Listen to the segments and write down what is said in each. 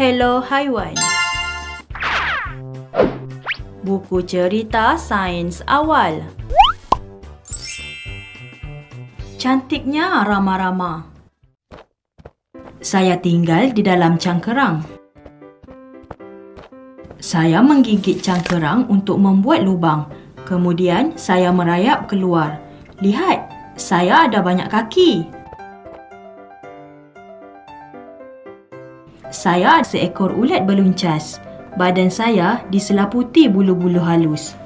Hello Haiwan Buku cerita sains awal Cantiknya Rama-Rama Saya tinggal di dalam cangkerang. Saya menggigit cangkerang untuk membuat lubang. Kemudian saya merayap keluar. Lihat, saya ada banyak kaki. Saya seekor ulat beluncas. Badan saya diselaputi bulu-bulu halus.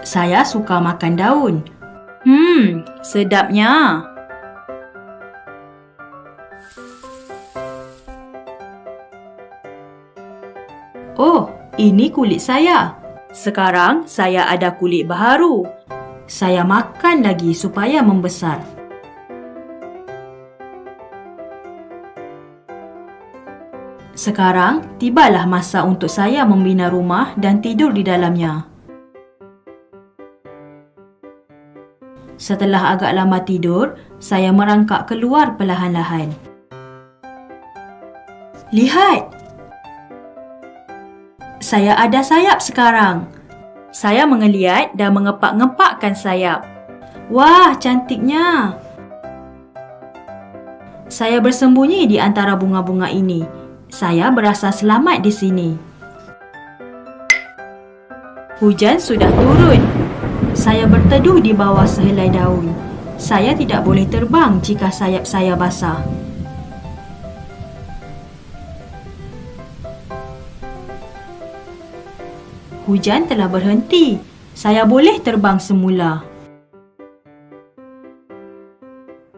Saya suka makan daun. Hmm, sedapnya. Oh, ini kulit saya. Sekarang saya ada kulit baharu. Saya makan lagi supaya membesar. Sekarang tibalah masa untuk saya membina rumah dan tidur di dalamnya. Setelah agak lama tidur, saya merangkak keluar perlahan-lahan. Lihat! Saya ada sayap sekarang. Saya mengeliat dan mengepak-ngepakkan sayap. Wah, cantiknya! Saya bersembunyi di antara bunga-bunga ini. Saya berasa selamat di sini. Hujan sudah turun. Saya berteduh di bawah sehelai daun. Saya tidak boleh terbang jika sayap saya basah. Hujan telah berhenti. Saya boleh terbang semula.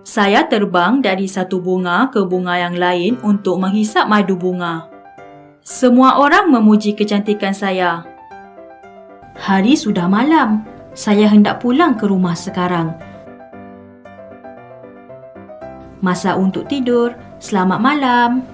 Saya terbang dari satu bunga ke bunga yang lain untuk menghisap madu bunga. Semua orang memuji kecantikan saya. Hari sudah malam. Saya hendak pulang ke rumah sekarang. Masa untuk tidur. Selamat malam.